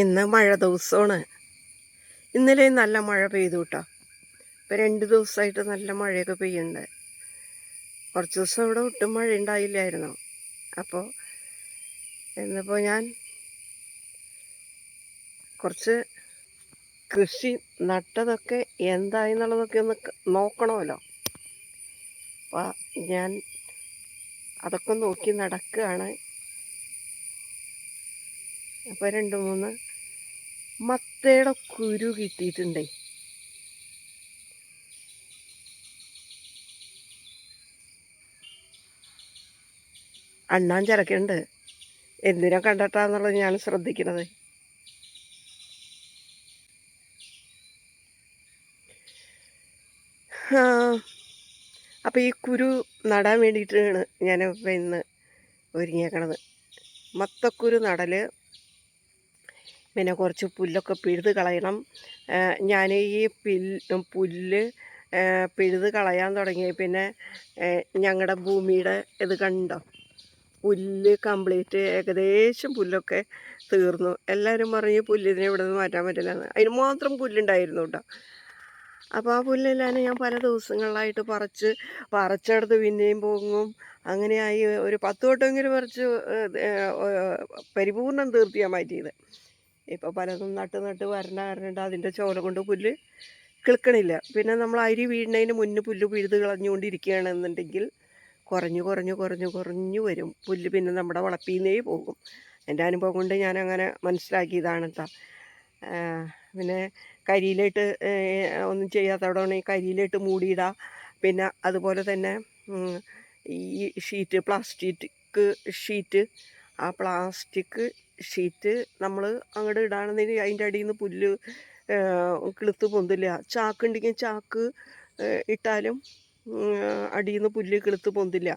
ഇന്ന് മഴ ദിവസമാണ്. ഇന്നലെ നല്ല മഴ പെയ്തു കേട്ടോ ഇപ്പം രണ്ട് ദിവസമായിട്ട് നല്ല മഴയൊക്കെ പെയ്യുന്നുണ്ട് കുറച്ച് ദിവസം ഇവിടെ ഒട്ടും മഴ ഉണ്ടായില്ലായിരുന്നു അപ്പോൾ ഇന്നിപ്പോൾ ഞാൻ കുറച്ച് കൃഷി നട്ടതൊക്കെ എന്തായി എന്നുള്ളതൊക്കെ ഒന്ന് നോക്കണമല്ലോ. അപ്പോൾ ഞാൻ അതൊക്കെ നോക്കി നടക്കുകയാണ് അപ്പോൾ രണ്ട് മൂന്ന് മത്തയുടെ കുരു കിട്ടിയിട്ടുണ്ടേ. അണ്ണാൻ ചിരക്കുണ്ട് എന്തിനാ കണ്ടിട്ടാന്നുള്ളത് ഞാൻ ശ്രദ്ധിക്കുന്നത് അപ്പം അപ്പോൾ ഈ കുരു നടാൻ വേണ്ടിയിട്ടാണ് ഞാൻ ഇപ്പം ഇന്ന് ഒരുങ്ങിയേക്കണത്. മത്തക്കുരു നടൽ പിന്നെ കുറച്ച് പുല്ലൊക്കെ പിഴുത് കളയണം. ഞാൻ ഈ പില്ല് പുല്ല് പിഴുത് കളയാൻ തുടങ്ങി പിന്നെ ഞങ്ങളുടെ ഭൂമിയുടെ ഇത് കണ്ടോ? പുല്ല് കംപ്ലീറ്റ് ഏകദേശം പുല്ലൊക്കെ തീർന്നു. എല്ലാവരും പറഞ്ഞ് പുല്ലിതിനെ ഇവിടെ നിന്ന് മാറ്റാൻ പറ്റില്ല അതിന് മാത്രം പുല്ലുണ്ടായിരുന്നു കേട്ടോ. അപ്പോൾ ആ പുല്ലെല്ലാം ഞാൻ പല ദിവസങ്ങളിലായിട്ട് പറിച്ച് പറിച്ചെടുത്ത് പിന്നെയും പോകും അങ്ങനെയായി ഒരു പത്ത് വട്ടമെങ്കിലും പറിച്ച് പരിപൂർണം തീർത്തിയാണ് മാറ്റിയത്. ഇപ്പോൾ പലതും നട്ട് നട്ട് വരണ വരണ്ട അതിന്റെ ചോല കൊണ്ട് പുല്ല് കിളിക്കണില്ല. പിന്നെ നമ്മൾ അരി വീഴുന്നതിന് മുന്നേ പുല്ല് പിഴുത് കളഞ്ഞുകൊണ്ടിരിക്കുകയാണെന്നുണ്ടെങ്കിൽ കുറഞ്ഞു കുറഞ്ഞു കുറഞ്ഞു കുറഞ്ഞു വരും. പുല്ല് പിന്നെ നമ്മുടെ വളപ്പിന്നേ പോകും. എന്റെ അനുഭവം കൊണ്ട് ഞാൻ അങ്ങനെ മനസ്സിലാക്കിയതാണ് കേട്ടോ പിന്നെ കരിയിലിട്ട് ഒന്നും ചെയ്യാത്തവിടെ കരിയിലിട്ട് മൂടിയിടുക പിന്നെ അതുപോലെ തന്നെ ഈ ഷീറ്റ് പ്ലാസ്റ്റിക് ഷീറ്റ് ആ പ്ലാസ്റ്റിക് ഷീറ്റ് നമ്മൾ അങ്ങോട്ട് ഇടാണെന്നുണ്ടെങ്കിൽ അതിന്റെ അടിയിൽ നിന്ന് പുല്ല് കിളുത്ത് പൊന്തില്ല. ചാക്ക് ഉണ്ടെങ്കിൽ ചാക്ക് ഇട്ടാലും അടിയിൽ നിന്ന് പുല്ല് കിളുത്ത് പൊന്തില്ല.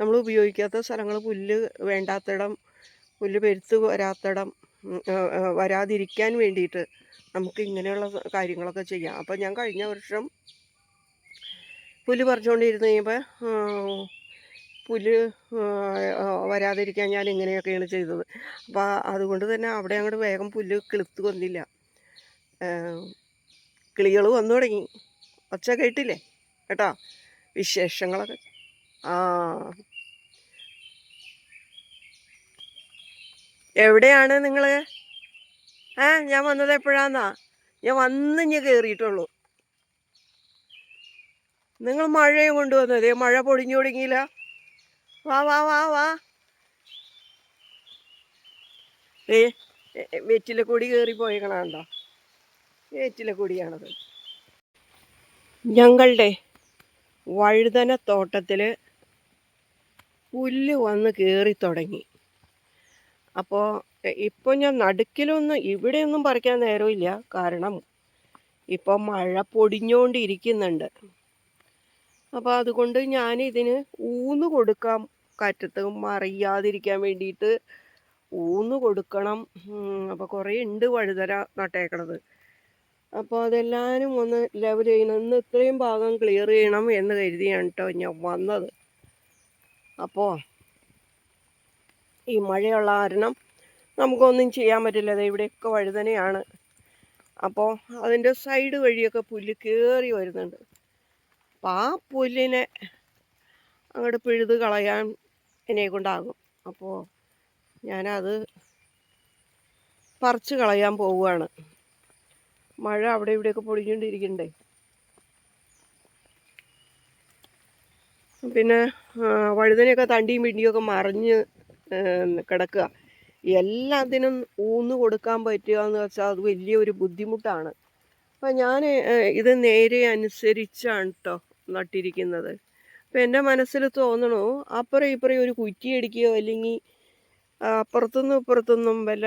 നമ്മൾ ഉപയോഗിക്കാത്ത സ്ഥലങ്ങൾ പുല്ല് വേണ്ടാത്തിടം പുല്ല് പെരുത്ത് വരാത്തിടം വരാതിരിക്കാൻ വേണ്ടിയിട്ട് നമുക്ക് ഇങ്ങനെയുള്ള കാര്യങ്ങളൊക്കെ ചെയ്യാം. അപ്പോൾ ഞാൻ കഴിഞ്ഞ വർഷം പുല്ല് പറിച്ചുകൊണ്ടിരുന്ന് കഴിയുമ്പോൾ പുല്ല് ആ, വരാതിരിക്കാൻ ഞാൻ ഇങ്ങനെയൊക്കെയാണ് ചെയ്തത്. അപ്പോൾ അതുകൊണ്ട് തന്നെ അവിടെ അങ്ങോട്ട് വേഗം പുല്ല് കിളുത്ത് കൊന്നില്ല കിളികൾ വന്നു തുടങ്ങി. ഒച്ച കേട്ടില്ലേ കേട്ടോ? വിശേഷങ്ങളൊക്കെ. ആ. എവിടെയാണ് നിങ്ങൾ ഏ ഞാൻ വന്നത് എപ്പോഴാന്നാ? ഞാൻ വന്ന് ഇഞ്ഞ് കയറിയിട്ടുള്ളൂ നിങ്ങൾ മഴയും കൊണ്ടുവന്നത് മഴ പൊടിഞ്ഞു തുടങ്ങിയില്ല. വാ വാ വാ വാ കൊടി കയറി പോയേക്കണോ വെറ്റില കൊടിയാണത്. ഞങ്ങളുടെ വഴുതന തോട്ടത്തിൽ പുല്ല് വന്ന് കയറി തുടങ്ങി. അപ്പോൾ ഇപ്പോൾ ഞാൻ നടുക്കിലൊന്നും ഇവിടെയൊന്നും പറിക്കാൻ നേരമില്ല. കാരണം ഇപ്പോൾ മഴ പൊടിഞ്ഞുകൊണ്ടിരിക്കുന്നുണ്ട് അപ്പോൾ അതുകൊണ്ട് ഞാൻ ഇതിന് ഊന്ന് കൊടുക്കാം കാറ്റത്ത് മറിയാതിരിക്കാൻ വേണ്ടിയിട്ട് ഊന്ന് കൊടുക്കണം. അപ്പോൾ കുറേ ഉണ്ട് വഴുതര നട്ടേക്കണത്. അപ്പോൾ അതെല്ലാവരും ഒന്ന് ലെവൽ ചെയ്യണം ഇന്ന് ഇത്രയും ഭാഗം ക്ലിയർ ചെയ്യണം എന്ന് കരുതിയാണ് കേട്ടോ ഞാൻ വന്നത്. അപ്പോൾ ഈ മഴയുള്ള കാരണം നമുക്കൊന്നും ചെയ്യാൻ പറ്റില്ല. അത് ഇവിടെയൊക്കെ വഴുതനയാണ്. അപ്പോൾ അതിന്റെ സൈഡ് വഴിയൊക്കെ പുല്ല് കയറി വരുന്നുണ്ട്. അപ്പോൾ ആ പുല്ലിനെ അങ്ങോട്ട് പിഴുത് കളയാൻ എന്നെ കൊണ്ടാകും അപ്പോൾ ഞാനത് പറിച്ച് കളയാൻ പോവുകയാണ്. മഴ അവിടെ ഇവിടെയൊക്കെ പൊടിഞ്ഞുകൊണ്ടിരിക്കണ്ടേ? പിന്നെ വഴുതനയൊക്കെ തണ്ടിയും പിണ്ടിയൊക്കെ മറിഞ്ഞ് കിടക്കുക. എല്ലാത്തിനും ഊന്ന് കൊടുക്കാൻ പറ്റുക എന്ന് വെച്ചാൽ അത് വലിയൊരു ബുദ്ധിമുട്ടാണ്. അപ്പം ഞാൻ ഇത് നേരെ അനുസരിച്ചാണ് കേട്ടോ നട്ടിരിക്കുന്നത്. അപ്പം എന്റെ മനസ്സിൽ തോന്നണു അപ്പുറം ഇപ്പുറം ഒരു കുറ്റി അടിക്കുകയോ അല്ലെങ്കിൽ അപ്പുറത്തുനിന്നും ഇപ്പുറത്തുനിന്നും വല്ല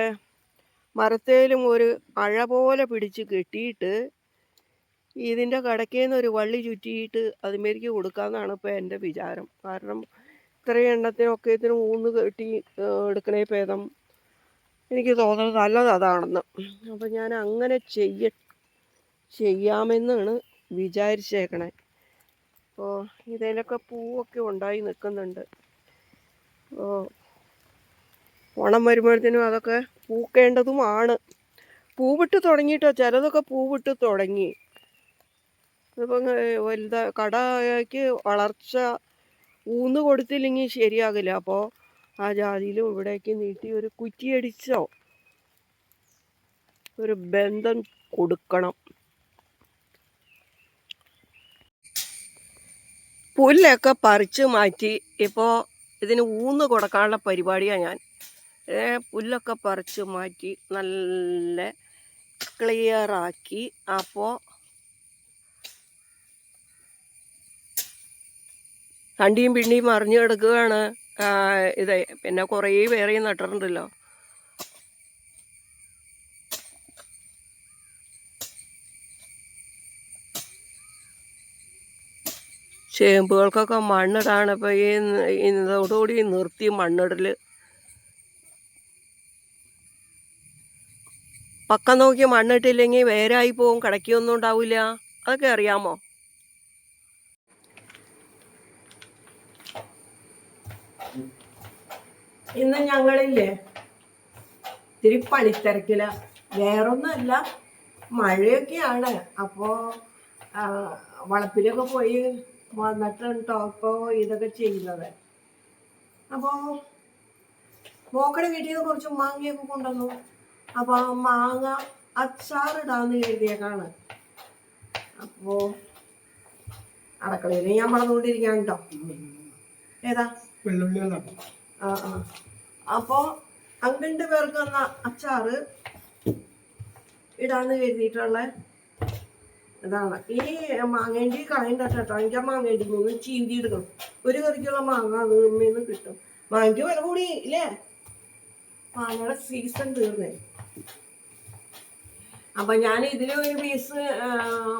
മരത്തേലും ഒരു അഴ പോലെ പിടിച്ച് കെട്ടിയിട്ട് ഇതിന്റെ കടക്കേന്ന് ഒരു വള്ളി ചുറ്റിയിട്ട് അതുമേലേക്ക് കൊടുക്കാമെന്നാണ് ഇപ്പോൾ എന്റെ വിചാരം. കാരണം ഇത്രയും എണ്ണത്തിനൊക്കെ ഇതിന് ഊന്ന് കെട്ടി എടുക്കണേ ഭേദം എനിക്ക് തോന്നുന്നത് നല്ലത് അതാണെന്ന്. അപ്പം ഞാൻ അങ്ങനെ ചെയ്യ ചെയ്യാമെന്നാണ് വിചാരിച്ചേക്കണേ. അപ്പോൾ ഇതിലൊക്കെ പൂവൊക്കെ ഉണ്ടായി നിൽക്കുന്നുണ്ട്. അപ്പോൾ ഓണം വരുമ്പോഴത്തേനും അതൊക്കെ പൂക്കേണ്ടതുമാണ്. പൂവിട്ട് തുടങ്ങിയിട്ടോ ചിലതൊക്കെ പൂവിട്ട് തുടങ്ങി. ഇപ്പം വലുത കടയ്ക്ക് വളർച്ച ഊന്ന് കൊടുത്തില്ലെങ്കിൽ ശരിയാകില്ല. അപ്പോൾ ആ ജാതിയിലും ഇവിടേക്ക് നീട്ടി ഒരു കുറ്റിയടിച്ചോ? ഒരു ബന്ധം കൊടുക്കണം. പുല്ലൊക്കെ പറിച്ച് മാറ്റി ഇപ്പോൾ ഇതിന് ഊന്ന് കൊടുക്കാനുള്ള പരിപാടിയാണ് ഞാൻ. പുല്ലൊക്കെ പറിച്ച് മാറ്റി നല്ല ക്ലിയറാക്കി അപ്പോൾ കണ്ടിയും പിണ്ടിയും മറിഞ്ഞു കിടക്കുകയാണ്. ഇത് പിന്നെ കുറേ വേറെയും നട്ടിട്ടുണ്ടല്ലോ. ചേമ്പുകൾക്കൊക്കെ മണ്ണിടാണ്. ഇപ്പോൾ ഈ ഇതോടുകൂടി നിർത്തി മണ്ണിടൽ പക്കം നോക്കി മണ്ണിട്ടില്ലെങ്കിൽ വേരായി പോവും കിടക്കിയൊന്നും ഉണ്ടാവില്ല. അതൊക്കെ അറിയാമോ? ഇന്ന് ഞങ്ങളില്ലേ? ഇത്തിരി പണിത്തിരക്കില. വേറൊന്നുമല്ല മഴയൊക്കെയാണ്. അപ്പോ വളപ്പിലൊക്കെ പോയി വന്നിട്ടുണ്ട് ടോപ്പോ ഇതൊക്കെ ചെയ്യുന്നത്. അപ്പോ മോക്കടെ വീട്ടിൽ നിന്ന് കുറച്ച് മാങ്ങയൊക്കെ കൊണ്ടുവന്നു. അപ്പോൾ ആ മാങ്ങ അച്ചാറിടാന്ന് എഴുതിയേക്കാണ് അപ്പോൾ അടക്കളയിൽ ഞാൻ വളർന്നുകൊണ്ടിരിക്കുകയാണ് കേട്ടോ ഏതാ? ആ ആ. അപ്പോൾ അങ്ങണ്ട് പേർക്ക് വന്ന അച്ചാറ് ഇടാന്ന് കരുതിയിട്ടുള്ള ഇതാണ്. ഈ മാങ്ങേണ്ടി കളയണ്ട കേട്ടോ. എനിക്ക് ആ മാങ്ങേണ്ടി മൂന്ന് ചീന്തി എടുക്കണം ഒരു കറിക്കുള്ള മാങ്ങ അത് നിന്ന് കിട്ടും. മാങ്ങയ്ക്ക് വില കൂടി ഇല്ലേ? മാങ്ങയുടെ സീസൺ തീർന്നേ. അപ്പൊ ഞാൻ ഇതിൽ ഒരു പീസ്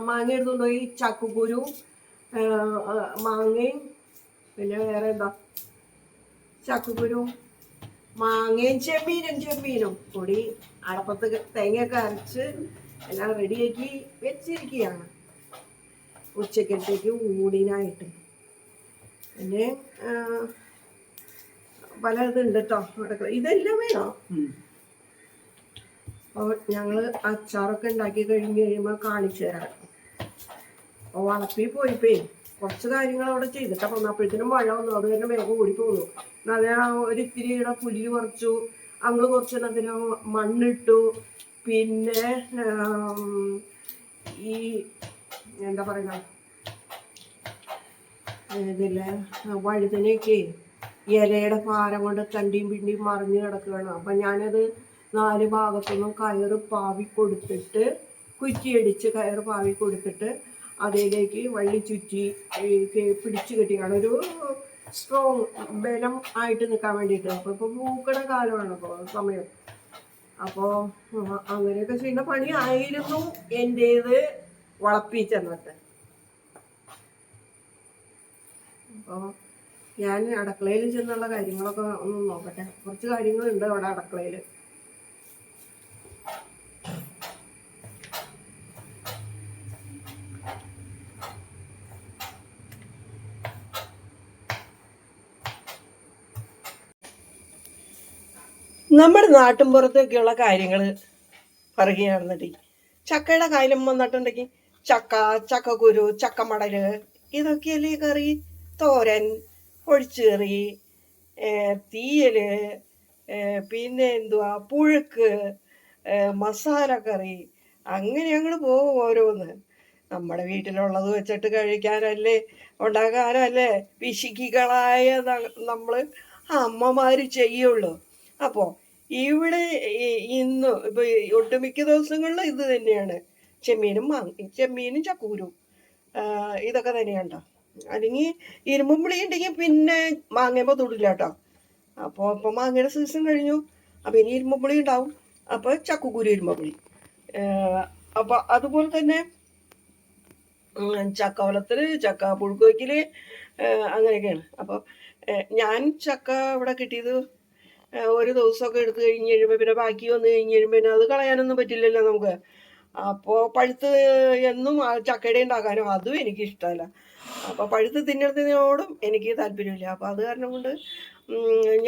മാങ്ങ എടുത്തുകൊണ്ട് ആ, ആ, മാങ്ങയും പിന്നെ വേറെ എന്താ? ചക്കക്കുരു മാങ്ങയും ചെമ്മീനും ചെമ്മീനും കൂടി അടപ്പത്ത് തേങ്ങയൊക്കെ അരച്ച് എല്ലാം റെഡിയാക്കി വെച്ചിരിക്കുകയാണ്. ഉച്ചക്കത്തേക്ക് ഊണിനായിട്ട്. പിന്നെ പല ഇതുണ്ട് കേട്ടോ അടുക്കള ഇതെല്ലാം വേണോ? അപ്പോൾ ഞങ്ങൾ അച്ചാറൊക്കെ ഉണ്ടാക്കി കഴിഞ്ഞ് കഴിയുമ്പോൾ കാണിച്ചു തരാം. അപ്പോൾ വളപ്പി പോയിപ്പേ കുറച്ച് കാര്യങ്ങൾ അവിടെ ചെയ്തിട്ട് വന്നപ്പോഴത്തേനും അപ്പോഴത്തേനും മഴ വന്നു. അത് തന്നെ വേഗം ഓടി പോന്നു. അത് ഒരു ഇത്തിരിയുടെ പുല്ല് പറിച്ചു. അങ്ങ് കുറച്ചെണ്ണത്തിന് മണ്ണിട്ടു. പിന്നെ ഈ എന്താ പറയുക ഇതില്ലേ വഴുതനയൊക്കെ ഇലയുടെ ഭാരം കൊണ്ട് തണ്ടിയും പിണ്ടിയും മറിഞ്ഞ് കിടക്കുകയാണ്. അപ്പം ഞാനത് നാല് ഭാഗത്തുനിന്നും കയറ് പാവി കൊടുത്തിട്ട് കുറ്റിയടിച്ച് കയറ് പാവി കൊടുത്തിട്ട് അതിലേക്ക് വള്ളി ചുറ്റി പിടിച്ചു കെട്ടിയാണ് ഒരു സ്ട്രോങ് ബലം ആയിട്ട് നിൽക്കാൻ വേണ്ടിയിട്ട്. അപ്പോൾ ഇപ്പോൾ പൂക്കട കാലമാണ് അപ്പോൾ സമയം. അപ്പോൾ അങ്ങനെയൊക്കെ ചെയ്യുന്ന പണി ആയിരുന്നു എന്റേത് വളപ്പിച്ചെന്നിട്ട്. അപ്പോ ഞാൻ അടുക്കളയിൽ ചെന്നുള്ള കാര്യങ്ങളൊക്കെ ഒന്ന് നോക്കട്ടെ. കുറച്ച് കാര്യങ്ങളുണ്ട് അവിടെ അടുക്കളയിൽ നമ്മുടെ നാട്ടിൻ പുറത്തൊക്കെയുള്ള കാര്യങ്ങൾ പറയുകയാണെന്നുണ്ടെങ്കിൽ ചക്കയുടെ കാര്യം വന്നിട്ടുണ്ടെങ്കിൽ ചക്ക ചക്കക്കുരു ചക്കമടൽ ഇതൊക്കെയല്ലേ കറി? തോരൻ പൊഴിച്ചേറി തീയൽ പിന്നെ എന്തുവാ? പുഴുക്ക് മസാല കറി. അങ്ങനെ അങ്ങോട്ട് പോകും ഓരോന്ന്. നമ്മുടെ വീട്ടിലുള്ളത് വെച്ചിട്ട് കഴിക്കാനല്ലേ ഉണ്ടാക്കാനല്ലേ പിശുക്കികളായ നമ്മൾ അമ്മമാർ ചെയ്യുള്ളൂ. അപ്പോൾ ഇവിടെ ഇന്ന് ഇപ്പൊ ഒട്ടുമിക്ക ദിവസങ്ങളിലും ഇത് തന്നെയാണ്. ചെമ്മീനും മാങ്ങ ചെമ്മീനും ചക്കൂരും ഇതൊക്കെ തന്നെയാണ്ടോ അല്ലെങ്കിൽ ഇരുമ്പും പുളി ഉണ്ടെങ്കിൽ പിന്നെ മാങ്ങയുമ്പോൾ തൊടില്ല കേട്ടോ അപ്പോൾ ഇപ്പോൾ മാങ്ങയുടെ സീസൺ കഴിഞ്ഞു. അപ്പോൾ ഇനി ഇരുമ്പും പുളി ഉണ്ടാവും. അപ്പോൾ ചക്കുക്കുരു ഇരുമ്പുളി അപ്പോൾ അതുപോലെ തന്നെ ചക്ക വളത്തിൽ ചക്ക പുഴുക്ക് വയ്ക്കൽ അങ്ങനെയൊക്കെയാണ്. അപ്പോൾ ഞാൻ ചക്ക ഇവിടെ കിട്ടിയത് ഒരു ദിവസമൊക്കെ എടുത്തു കഴിഞ്ഞ് കഴിയുമ്പോൾ പിന്നെ ബാക്കി വന്നു കഴിഞ്ഞ് കഴിയുമ്പോൾ പിന്നെ അത് കളയാനൊന്നും പറ്റില്ലല്ലോ നമുക്ക്. അപ്പോൾ പഴുത്ത് എന്നും ചക്കയുടെ ഉണ്ടാക്കാനോ അതും എനിക്ക് ഇഷ്ടമല്ല അപ്പോൾ പഴുത്ത് തിന്നുന്നതിനോടും എനിക്ക് താല്പര്യമില്ല. അപ്പോൾ അത് കാരണം കൊണ്ട്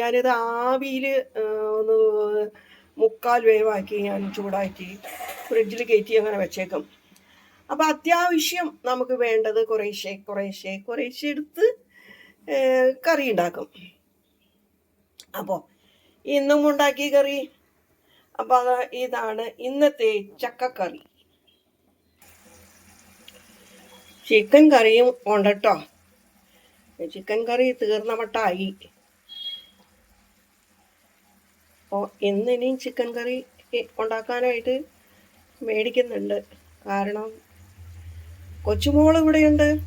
ഞാനിത് ആവിയിൽ ഒന്ന് മുക്കാൽ വേവാക്കി ഞാൻ ചൂടാക്കി ഫ്രിഡ്ജിൽ കയറ്റി അങ്ങനെ വെച്ചേക്കും. അപ്പോൾ അത്യാവശ്യം നമുക്ക് വേണ്ടത് കുറേശ്ശെ കുറേശ്ശെ കുറേശ്ശെ എടുത്ത് കറി ഉണ്ടാക്കും. അപ്പോൾ ഇന്നും ഉണ്ടാക്കി കറി. അപ്പൊ അത് ഇതാണ് ഇന്നത്തെ ചക്കക്കറി. ചിക്കൻ കറിയും ഉണ്ട് ചിക്കൻ കറി തീർന്ന മട്ടായി. അപ്പോൾ ഇന്നിനിയും ചിക്കൻ കറി ഉണ്ടാക്കാനായിട്ട് മേടിക്കുന്നുണ്ട്. കാരണം കൊച്ചുമോൾ ഇവിടെയുണ്ട്.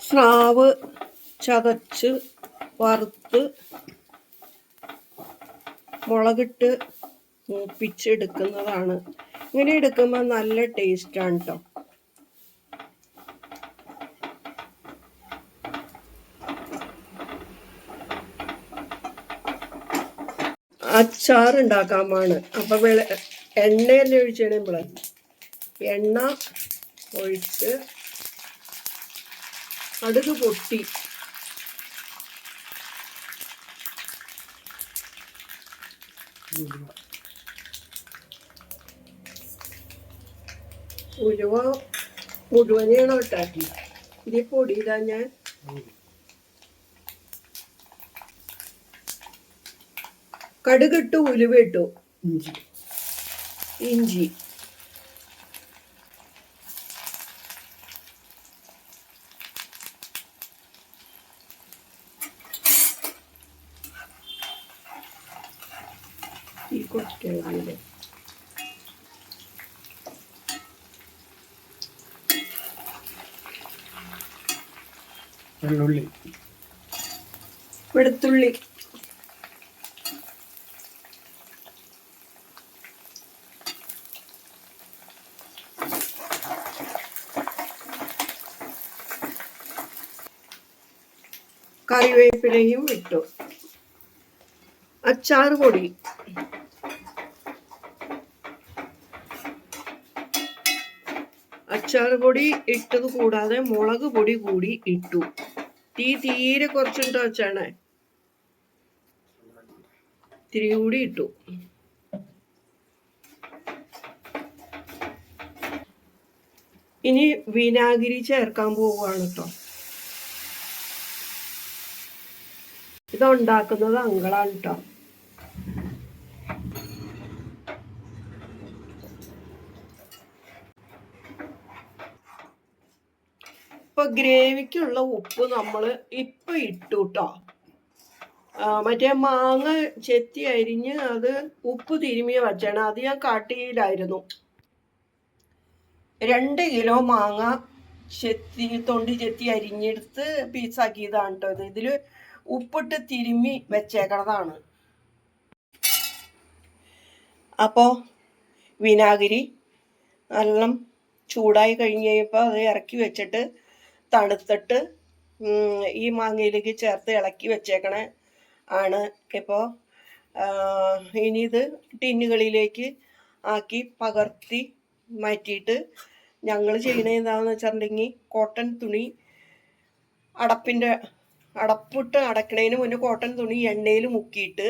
സ്രാവ് ചതച്ച് വറുത്ത് മുളകിട്ട് മൂപ്പിച്ചെടുക്കുന്നതാണ്. ഇങ്ങനെ എടുക്കുമ്പോൾ നല്ല ടേസ്റ്റാണ് കേട്ടോ അച്ചാർ ഉണ്ടാക്കാമാണ് അപ്പൊ വെള എണ്ണയല്ലേ ഒഴിച്ചാണ് നമ്മൾ എണ്ണ ഒഴിച്ച് അടുക്ക് പൊട്ടി. ഉലുവ മുഴുവനെയാണോ ഇട്ടാക്കി ഇതിൽ പൊടിയിടാ ഞാൻ കടുകിട്ടു ഉലുവ ഇഞ്ചി. ഇഞ്ചി. ഈ കുറയ്ക്കാതെ വെള്ളുള്ളി വെളുത്തുള്ളി. കറിവേപ്പിലയും ഇട്ടു. അച്ചാർ പൊടി. അച്ചാർ പൊടി ഇട്ടത് കൂടാതെ മുളക് പൊടി കൂടി ഇട്ടു. തീ തീരെ കുറച്ചുണ്ടോ അച്ചാണെ ഇത്തിരി കൂടി ഇട്ടു. ഇനി വിനാഗിരി ചേർക്കാൻ പോവുകയാണ് കേട്ടോ ഇത് ഉണ്ടാക്കുന്നത് അങ്കളാണ് കേട്ടോ ഇപ്പൊ ഗ്രേവിക്കുള്ള ഉപ്പ് നമ്മൾ ഇപ്പൊ ഇട്ടു കേട്ടോ മറ്റേ മാങ്ങ ചെത്തി അരിഞ്ഞ് അത് ഉപ്പ് തിരുമിയ വച്ചാണ്. അത് ഞാൻ കാട്ടിയിലായിരുന്നു. രണ്ട് കിലോ മാങ്ങ ചെത്തി തൊണ്ടി ചെത്തി അരിഞ്ഞെടുത്ത് പീസാക്കിയതാണ് കേട്ടോ ഇത്. ഇതിൽ ഉപ്പിട്ട് തിരുമ്മി വെച്ചേക്കണതാണ്. അപ്പോൾ വിനാഗിരി നല്ല ചൂടായി കഴിഞ്ഞ് കഴിയുമ്പോൾ അത് ഇറക്കി വെച്ചിട്ട് തണുത്തിട്ട് ഈ മാങ്ങയിലേക്ക് ചേർത്ത് ഇളക്കി വെച്ചേക്കണേ ആണ്. ഇപ്പോൾ ഇനി ഇത് ടിന്നുകളിലേക്ക് ആക്കി പകർത്തി മാറ്റിയിട്ട് ഞങ്ങൾ ചെയ്യുന്നത് എന്താണെന്ന് വെച്ചിട്ടുണ്ടെങ്കിൽ കോട്ടൺ തുണി അടപ്പിന്റെ അടപ്പിട്ട് അടക്കണതിന് മുന്നേ കോട്ടൺ തുണി എണ്ണയിൽ മുക്കിയിട്ട്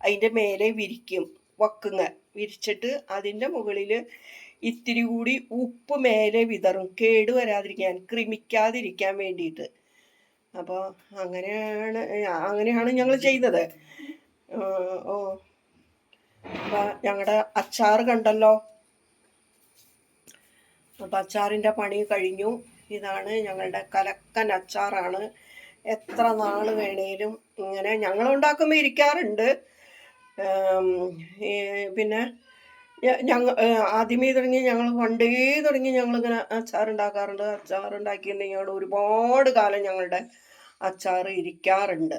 അതിന്റെ മേലെ വിരിക്കും വക്കുങ്ങ. വിരിച്ചിട്ട് അതിന്റെ മുകളിൽ ഇത്തിരി കൂടി ഉപ്പ് മേലെ വിതറും. കേട് വരാതിരിക്കാൻ ക്രിമിക്കാതിരിക്കാൻ വേണ്ടിയിട്ട്. അപ്പോൾ അങ്ങനെയാണ് അങ്ങനെയാണ് ഞങ്ങൾ ചെയ്തത്. ഓ. അപ്പം ഞങ്ങളുടെ അച്ചാർ കണ്ടല്ലോ? അപ്പം അച്ചാറിന്റെ പണി കഴിഞ്ഞു. ഇതാണ് ഞങ്ങളുടെ കലക്കൻ അച്ചാറാണ്. എത്ര നാൾ വേണേലും ഇങ്ങനെ ഞങ്ങൾ ഉണ്ടാക്കുമ്പോൾ ഇരിക്കാറുണ്ട് പിന്നെ ഞങ്ങൾ ആദ്യമേ തുടങ്ങി ഞങ്ങൾ പണ്ടേ തുടങ്ങി ഞങ്ങളിങ്ങനെ അച്ചാർ ഉണ്ടാക്കിയിട്ടുണ്ടെങ്കിൽ ഞങ്ങൾ ഒരുപാട് കാലം ഞങ്ങളുടെ അച്ചാർ ഇരിക്കാറുണ്ട്.